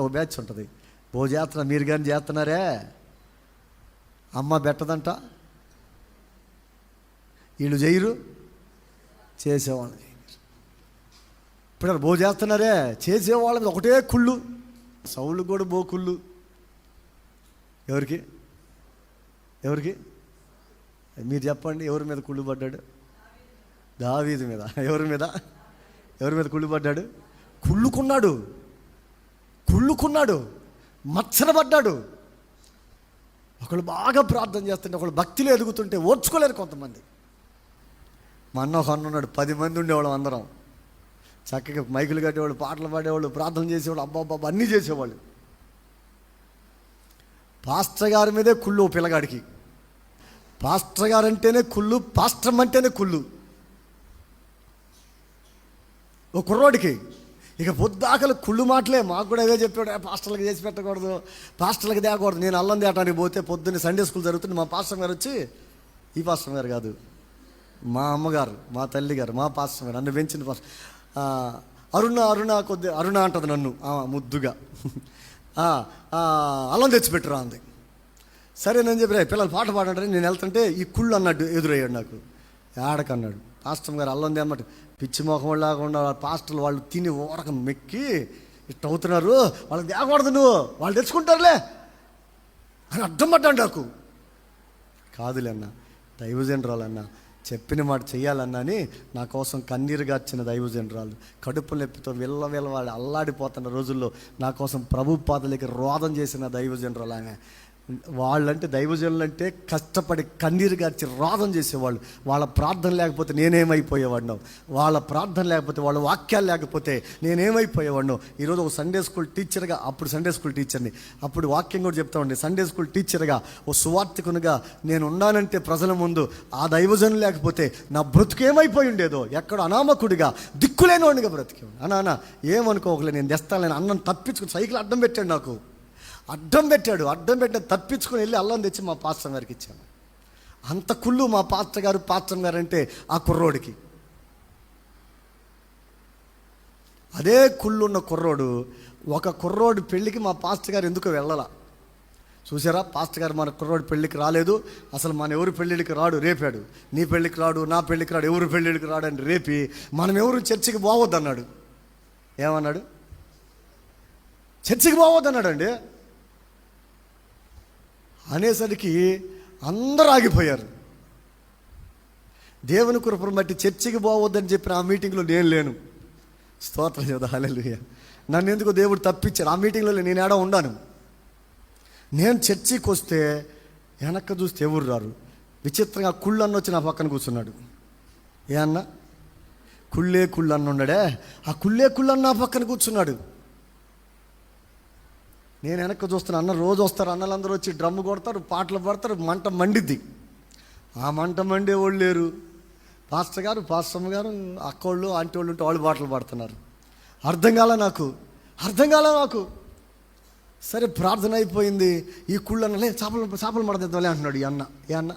ఒక బ్యాచ్ ఉంటుంది. ఓ చేస్తున్నా మీరు కానీ చేస్తున్నారే? అమ్మ పెట్టదంట. వీళ్ళు చేయరు చేసేవాళ్ళు ఇప్పుడు బో చేస్తున్నారే? చేసేవాళ్ళ మీద ఒకటే కుళ్ళు. సౌళ్ళు కూడా బో కుళ్ళు. ఎవరికి? ఎవరికి? మీరు చెప్పండి ఎవరి మీద కుళ్ళు పడ్డాడు? దావీది మీద. ఎవరి మీద? ఎవరి మీద కుళ్ళు పడ్డాడు? కుళ్ళుకున్నాడు. కుళ్ళుకున్నాడు మచ్చరపడ్డాడు ఒకళ్ళు బాగా ప్రార్థన చేస్తుంటే ఒకళ్ళు భక్తిలో ఎదుగుతుంటే ఓర్చుకోలేరు కొంతమంది. మా అన్న ఒక అన్న ఉన్నాడు పది మంది ఉండేవాళ్ళం అందరం. చక్కగా మైకులు కట్టేవాళ్ళు పాటలు పాడేవాళ్ళు ప్రార్థన చేసేవాళ్ళు అబ్బా అబ్బా అన్నీ చేసేవాళ్ళు. పాస్టర్ గారి మీదే కుళ్ళు పిల్లగాడికి. పాస్టర్ గారు అంటేనే కుళ్ళు పాస్టర్ అంటేనే కుళ్ళు. ఓ కుర్రోడికి. ఇక పొద్దాకలు కుళ్ళు మాటలే. మాకు కూడా అదే చెప్పాడు పాస్టర్లకు చేసి పెట్టకూడదు పాస్టర్లకు తేకూడదు. నేను అల్లం తేటానికి పోతే పొద్దున్న సండే స్కూల్ జరుగుతుంది. మా పాస్టర్ గారు వచ్చి ఈ పాస్టర్ గారు కాదు మా అమ్మగారు మా తల్లి గారు మా పాస్టర్ గారు నన్ను పెంచిన పాస్టర్. అరుణ అరుణ కొద్ది అరుణ అంటది నన్ను ఆ, ముద్దుగా. అల్లం తెచ్చిపెట్టురా అంది. సరే నేను చెప్పి పిల్లలు పాట పాడంటారని నేను వెళ్తుంటే ఈ కుళ్ళు అన్నట్టు ఎదురయ్యాడు నాకు ఆడకన్నాడు పాస్టర్ గారు అల్లంది అన్నమాట. పిచ్చి మొఖం లాగా పాస్టర్లు వాళ్ళు తిని ఓరక మెక్కి ఇట్ట అవుతున్నారు. వాళ్ళకి తేకూడదు నువ్వు. వాళ్ళు తెచ్చుకుంటారులే. అని అర్థం పడ్డాడు నాకు. కాదులే అన్న. దైవజనరాలు అన్న చెప్పిన మాట చేయాలన్నా అని నా కోసం కన్నీరు గార్చిన దైవజనరాలు. కడుపు నొప్పితో విల్ల విల్లవాడి అల్లాడిపోతున్న రోజుల్లో నా కోసం ప్రభు పాదలకి రోదం చేసిన దైవజనరాలు ఆమె. వాళ్ళంటే దైవజనులు అంటే కష్టపడి కన్నీరు గార్చి రాధం చేసేవాళ్ళు. వాళ్ళ ప్రార్థన లేకపోతే నేనేమైపోయేవాడినో. వాళ్ళ ప్రార్థన లేకపోతే వాళ్ళ వాక్యాలు లేకపోతే నేనేమైపోయేవాడినో. ఈరోజు ఒక సండే స్కూల్ టీచర్గా అప్పుడు సండే స్కూల్ టీచర్ని అప్పుడు వాక్యం కూడా చెప్తామండి సండే స్కూల్ టీచర్గా ఓ సువార్థికునిగా నేను ఉన్నానంటే ప్రజల ముందు ఆ దైవజనం లేకపోతే నా బ్రతుకేమైపోయి ఉండేదో. ఎక్కడ అనామకుడిగా దిక్కులేనివాడిగా బ్రతికి అనా అనా ఏమనుకోకలే నేను తెస్తాను అన్నం తప్పించుకుని సైకిల్ అడ్డం పెట్టాడు నాకు. అడ్డం పెట్టాడు అడ్డం పెట్టిన తప్పించుకొని వెళ్ళి అల్లం తెచ్చి మా పాస్టర్ గారికి ఇచ్చాను. అంత కుళ్ళు మా పాస్టర్ గారు పాస్టర్ గారు అంటే ఆ కుర్రోడికి. అదే కుళ్ళున్న కుర్రోడు ఒక కుర్రోడు పెళ్ళికి మా పాస్టర్ గారు ఎందుకు వెళ్ళాల. చూసారా పాస్టర్ గారు మన కుర్రోడు పెళ్ళికి రాలేదు అసలు మన ఎవరు పెళ్ళిళ్ళకి రాడు రేపాడు. నీ పెళ్ళికి రాడు నా పెళ్ళికి రాడు ఎవరు పెళ్ళిళ్ళకి రాడు అని రేపి మనం ఎవరు చర్చికి పోవద్దు అన్నాడు ఏమన్నాడు? చర్చికి పోవద్దు అన్నాడు అండి అనేసరికి అందరూ ఆగిపోయారు. దేవుని కృపను బట్టి చర్చికి పోవద్దని చెప్పిన ఆ మీటింగ్లో నేను లేను. స్తోత్రం చేద్దాం హల్లెలూయా. నన్ను ఎందుకు దేవుడు తప్పించాడు. ఆ మీటింగ్లో నేను ఏడా ఉండాను. నేను చర్చికి వస్తే వెనక్క చూస్తే ఎవరు రారు? విచిత్రంగా కుళ్ళు అన్న వచ్చి నా పక్కన కూర్చున్నాడు. ఏ అన్న? కుళ్ళే కుళ్ళు అన్న ఉన్నాడే. ఆ కుళ్ళే కుళ్ళు అన్న నా పక్కన కూర్చున్నాడు. నేను వెనక్కి చూస్తున్నా అన్న రోజు వస్తారు అన్నలందరూ వచ్చి డ్రమ్ము కొడతారు పాటలు పడతారు మంట మండిద్ది. ఆ మంట మండే వాళ్ళు లేరు. పాస్టర్ గారు పాస్టమ్మ గారు అక్కోళ్ళు ఆంటీ వాళ్ళు ఉంటే వాళ్ళు పాటలు పాడుతున్నారు. అర్థం కాల నాకు అర్థం కాల నాకు. సరే ప్రార్థన అయిపోయింది. ఈ కుళ్ళు అన్న లే చేపలు చేపలు మడదేద్దాంలే అంటున్నాడు ఈ అన్న ఏ అన్న?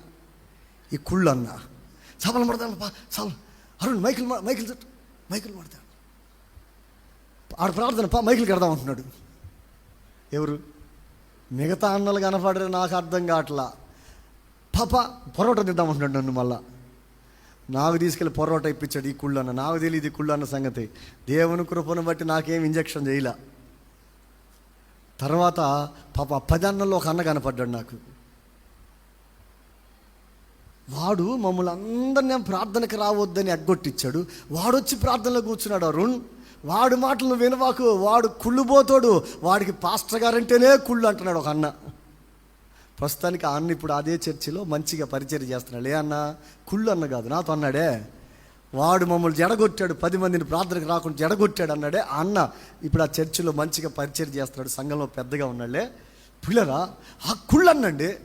ఈ కుళ్ళు అన్న చేపలు మడదాం పా చేపలు. అరుణ్ మైకిల్ మైకిల్ మైకిల్ మడతాడు. ఆడు ప్రార్థన పా మైకిల్ కడదాం అంటున్నాడు. ఎవరు? మిగతా అన్నలు కనపడరు నాకు అర్థం కావట్లా. పాప పొరోటా తిద్దామంటున్నాడు నన్ను మళ్ళా. నాకు తీసుకెళ్ళి పొరోటా ఇప్పించాడు ఈ కుళ్ళు అన్న నాకు తెలియదు ఈ కుళ్ళు అన్న సంగతి. దేవుని కృపను బట్టి నాకేం ఇంజక్షన్ చేయలే. తర్వాత పాప పది అన్నంలో ఒక అన్న కనపడ్డాడు నాకు. వాడు మమ్మల్ని అందరినీ ప్రార్థనకు రావద్దని ఎగ్గొట్టించాడు. వాడు వచ్చి ప్రార్థనలో కూర్చున్నాడు అరుణ్. వాడు మాటలు వినవాకు వాడు కుళ్ళుపోతాడు వాడికి పాస్టర్ గారంటేనే కుళ్ళు అంటున్నాడు ఒక అన్న. ప్రస్తుతానికి ఆ అన్న ఇప్పుడు అదే చర్చిలో మంచిగా పరిచయం చేస్తున్నాడు. ఏ అన్న? కుళ్ళు అన్న కాదు నాతో అన్నాడే. వాడు మమ్మల్ని జడగొట్టాడు పది మందిని ప్రార్థనకు రాకుండా జడగొట్టాడు అన్నాడే. ఆ అన్న ఇప్పుడు ఆ చర్చిలో మంచిగా పరిచయం చేస్తున్నాడు సంఘంలో పెద్దగా ఉన్నాడే పిల్లరా? ఆ కుళ్ళు అన్నండి.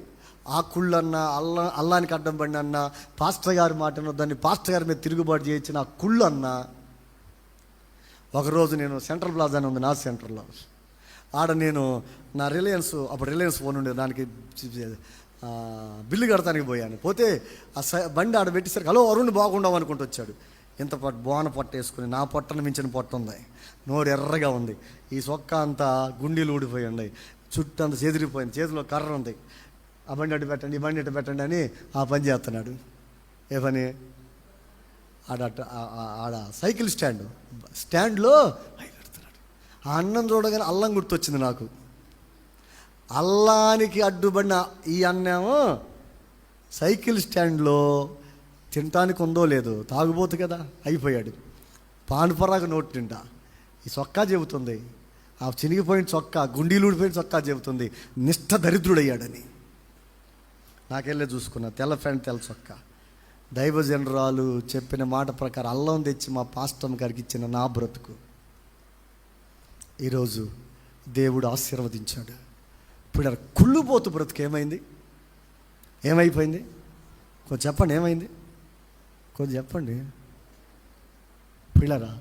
ఆ కుళ్ళన్న అల్ల అల్లానికి అడ్డం పడిన అన్న పాస్టర్ గారి మాట దాన్ని పాస్టర్ గారి మీద తిరుగుబాటు చేయించిన ఆ కుళ్ళు అన్న ఒకరోజు నేను సెంట్రల్ ప్లాజా అని ఉంది నా సెంటర్లో ఆడ నేను నా రిలయన్స్ అప్పుడు రిలయన్స్ ఫోన్ ఉండేది దానికి బిల్లు కడతానికి పోయాను. పోతే ఆ స- బండి ఆడ పెట్టేసరికి హలో అరుణ్ బాగుండవు అనుకుంటూ వచ్చాడు. ఇంత పొట్ట బోన పొట్ట వేసుకుని నా పొట్టను మించిన పొట్ట ఉంది. నోరు ఎర్రగా ఉంది. ఈ సొక్క అంతా గుండీలు ఊడిపోయి ఉన్నాయి చుట్టూ అంతా చెదిరిపోయింది. చేతిలో కర్ర ఉంది. ఆ బండి అటు పెట్టండి ఈ బండి అటు పెట్టండి అని ఆ పని చేస్తున్నాడు. ఏ పని? ఆడ అట్ట- ఆడ సైకిల్ స్టాండ్. స్టాండ్లో పెడుతున్నాడు ఆ అన్నం చూడగానే అల్లం గుర్తొచ్చింది నాకు. అల్లానికి అడ్డుపడిన ఈ అన్నేమో సైకిల్ స్టాండ్లో తినటానికి ఉందో లేదో తాగుబోతు కదా అయిపోయాడు. పానుపరాకు నోటి నిండా. ఈ చొక్కా చెబుతుంది. ఆ చినిగిపోయిన చొక్కా గుండీలుడిపోయిన చొక్కా చెబుతుంది. నిష్ఠ దరిద్రుడయ్యాడని. నాకెళ్ళే చూసుకున్నా. తెల్ల ఫ్యాంట్ తెల్ల చొక్కా. దైవజనరాలు చెప్పిన మాట ప్రకారం అల్లం తెచ్చి మా పాస్టమ్ గారికి ఇచ్చిన నా బ్రతుకు. ఈరోజు దేవుడు ఆశీర్వదించాడు. ఇప్పుడు కుళ్ళుపోతు బ్రతుకు ఏమైంది? ఏమైపోయింది? కొంచెం చెప్పండి ఏమైంది? కొంచెం చెప్పండి. పిల్లరా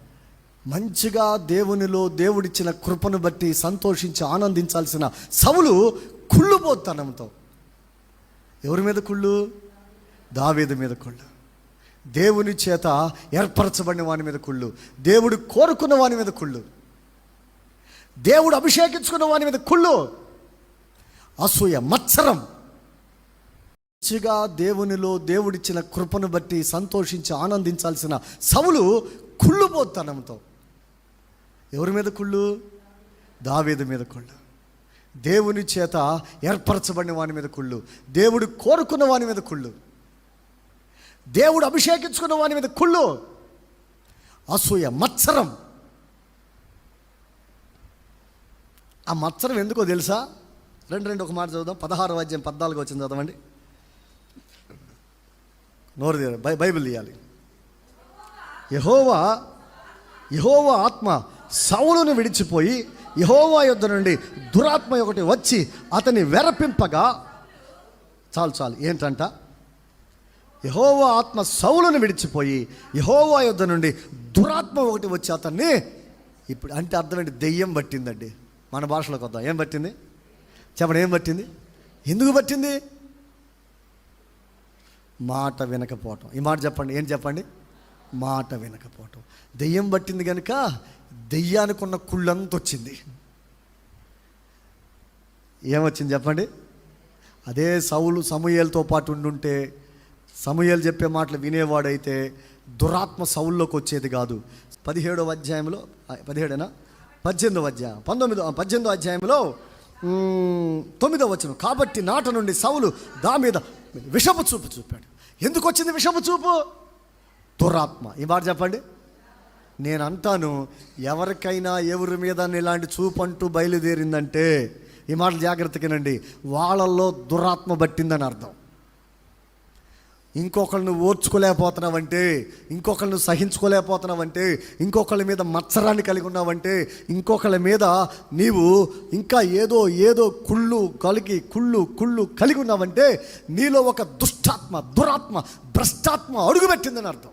మంచిగా దేవునిలో దేవుడిచ్చిన కృపను బట్టి సంతోషించి ఆనందించాల్సిన సవులు కుళ్ళుపోతనంతో ఎవరి మీద కుళ్ళు? దావేది మీద కుళ్ళు. దేవుని చేత ఏర్పరచబడిన వాని మీద కుళ్ళు. దేవుడు కోరుకున్న వాని మీద కుళ్ళు. దేవుడు అభిషేకించుకున్న వాని మీద కుళ్ళు. అసూయ మత్సరం. మంచిగా దేవునిలో దేవుడిచ్చిన కృపను బట్టి సంతోషించి ఆనందించాల్సిన సవులు కుళ్ళుపోతనంతో ఎవరి మీద కుళ్ళు? దావేది మీద కుళ్ళు. దేవుని చేత ఏర్పరచబడిన వాని మీద కుళ్ళు. దేవుడు కోరుకున్న వాని మీద కుళ్ళు. దేవుడు అభిషేకించుకున్న వాని మీద కుళ్ళు. అసూయ మత్సరం. ఆ మత్సరం ఎందుకో తెలుసా? రెండు రెండు ఒక మాట చదువుదాం. పదహారు వాద్యం పద్నాలుగు వచ్చింది చదవండి నోరు తీయాలి బై బైబిల్ తీయాలి. యహోవా యహోవా ఆత్మ సౌలును విడిచిపోయి యహోవా యుద్ధ నుండి దురాత్మ ఒకటి వచ్చి అతన్ని వెరపింపగా చాలు చాలు ఏంటంట? యహోవా ఆత్మ సౌలను విడిచిపోయి యహోవా యుద్ధ నుండి దురాత్మ ఒకటి వచ్చి అతన్ని ఇప్పుడు అంటే అర్థమండి దెయ్యం పట్టిందండి. మన భాషలోకి వద్దాం ఏం పట్టింది? చెప్పండి ఏం పట్టింది? ఎందుకు పట్టింది? మాట వినకపోవటం. ఈ మాట చెప్పండి ఏం చెప్పండి? మాట వినకపోవటం. దెయ్యం పట్టింది కనుక దెయ్యానికి ఉన్న కుళ్ళంత వచ్చింది. ఏమొచ్చింది చెప్పండి? అదే సౌలు సమూయేలతో పాటు ఉండుంటే సమూహలు చెప్పే మాటలు వినేవాడైతే దురాత్మ సౌల్లోకి వచ్చేది కాదు. పదిహేడవ అధ్యాయంలో పదిహేడేనా? పద్దెనిమిదవ అధ్యాయం. పంతొమ్మిదో ఆ, పద్దెనిమిదవ అధ్యాయంలో తొమ్మిదవ వచనం. కాబట్టి నాట నుండి సౌలు దా మీద విషపు చూపు చూపాడు. ఎందుకు వచ్చింది విషపు చూపు? దురాత్మ. ఈ మాట చెప్పండి. నేను అంటాను ఎవరికైనా ఎవరి మీద ఇలాంటి చూపు అంటూ బయలుదేరిందంటే ఈ మాటలు జాగ్రత్తగానండి వాళ్ళల్లో దురాత్మ పట్టిందని అర్థం. ఇంకొకళ్ళను ఓర్చుకోలేకపోతున్నావంటే ఇంకొకళ్ళను సహించుకోలేకపోతున్నావంటే ఇంకొకళ్ళ మీద మత్సరాన్ని కలిగి ఉన్నావంటే ఇంకొకళ్ళ మీద నీవు ఇంకా ఏదో ఏదో కుళ్ళు కలిగి కుళ్ళు కుళ్ళు కలిగి ఉన్నావంటే నీలో ఒక దుష్టాత్మ దురాత్మ భ్రష్టాత్మ అడుగుపెట్టిందని అర్థం.